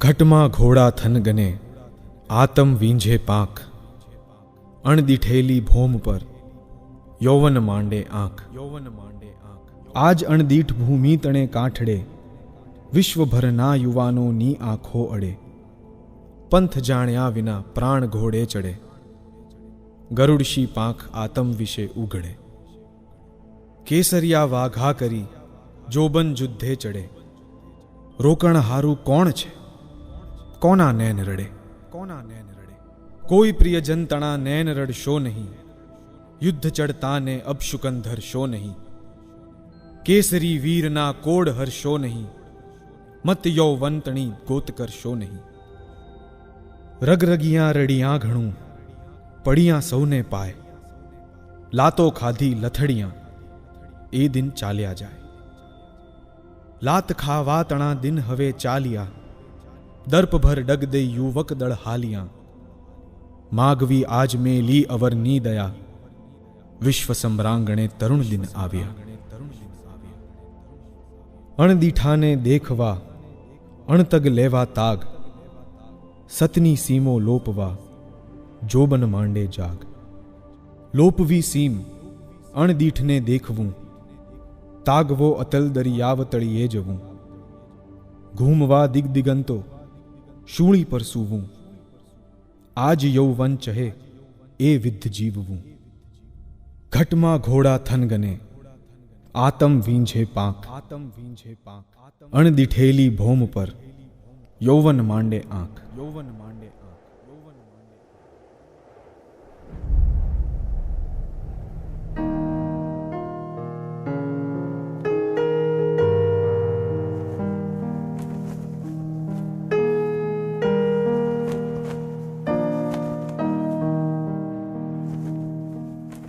ઘટમાં ઘોડા થનગને આતમ વીંઝે પાંખ અણદીઠેલી ભોમ પર યૌવન માંડે આંખ. યૌવન માંડે આંખ આજ અણદીઠ ભૂમિ તણે કાંઠડે વિશ્વભરના યુવાનોની આંખો અડે. પંથ જાણ્યા વિના પ્રાણ ઘોડે ચડે. ગરુડશી પાંખ આતમ વિશે ઉઘડે. કેસરિયા વાઘા કરી, જોબન જુદ્ધે ચડે. રોકણ હારું કોણ છે? કોના નેન રડે? કોના નેન રડે? કોઈ પ્રિયજન તણા નેન રડશો નહીં. યુદ્ધ ચડતાને અપશુકન ધરશો નહીં. કેસરી વીરના કોડ હરશો નહીં. મત યૌવંતણી ગોત કરશો નહીં. રગરગિયા રડિયા ઘણું, પડિયા સૌને પાય. લાતો ખાધી લથડિયા, એ દિન ચાલ્યા જાય. લાત ખાવા તણા દિન હવે ચાલ્યા. દર્પભર ડગદે યુવક દળ હાલિયા. માગવી આજ મેં લી અવરની દયા. વિશ્વ સમ્રાંગણે તરુણ દિન આવ્યા. અણદીઠાને દેખવા, અણતગ લેવા તાગ. સતની સીમો લોપવા, જોબન માંડે જાગ. લોપવી સીમ, અણદીઠને દેખવું. તાગવો અતલ દરિયાવ તળીએ જવું. ઘૂમવા દિગદિગંતો શૂળી પર સૂવું. આજ યૌવન ચહે, એ વિદ્ધ જીવવું. ઘટમાં ઘોડા થનગને આતમ વીંઝે પાંખ આતમ વીંઝે પાંખ. અણદીઠેલી ભોમ પર યૌવન માંડે આંખ યૌવન માંડે આંખ.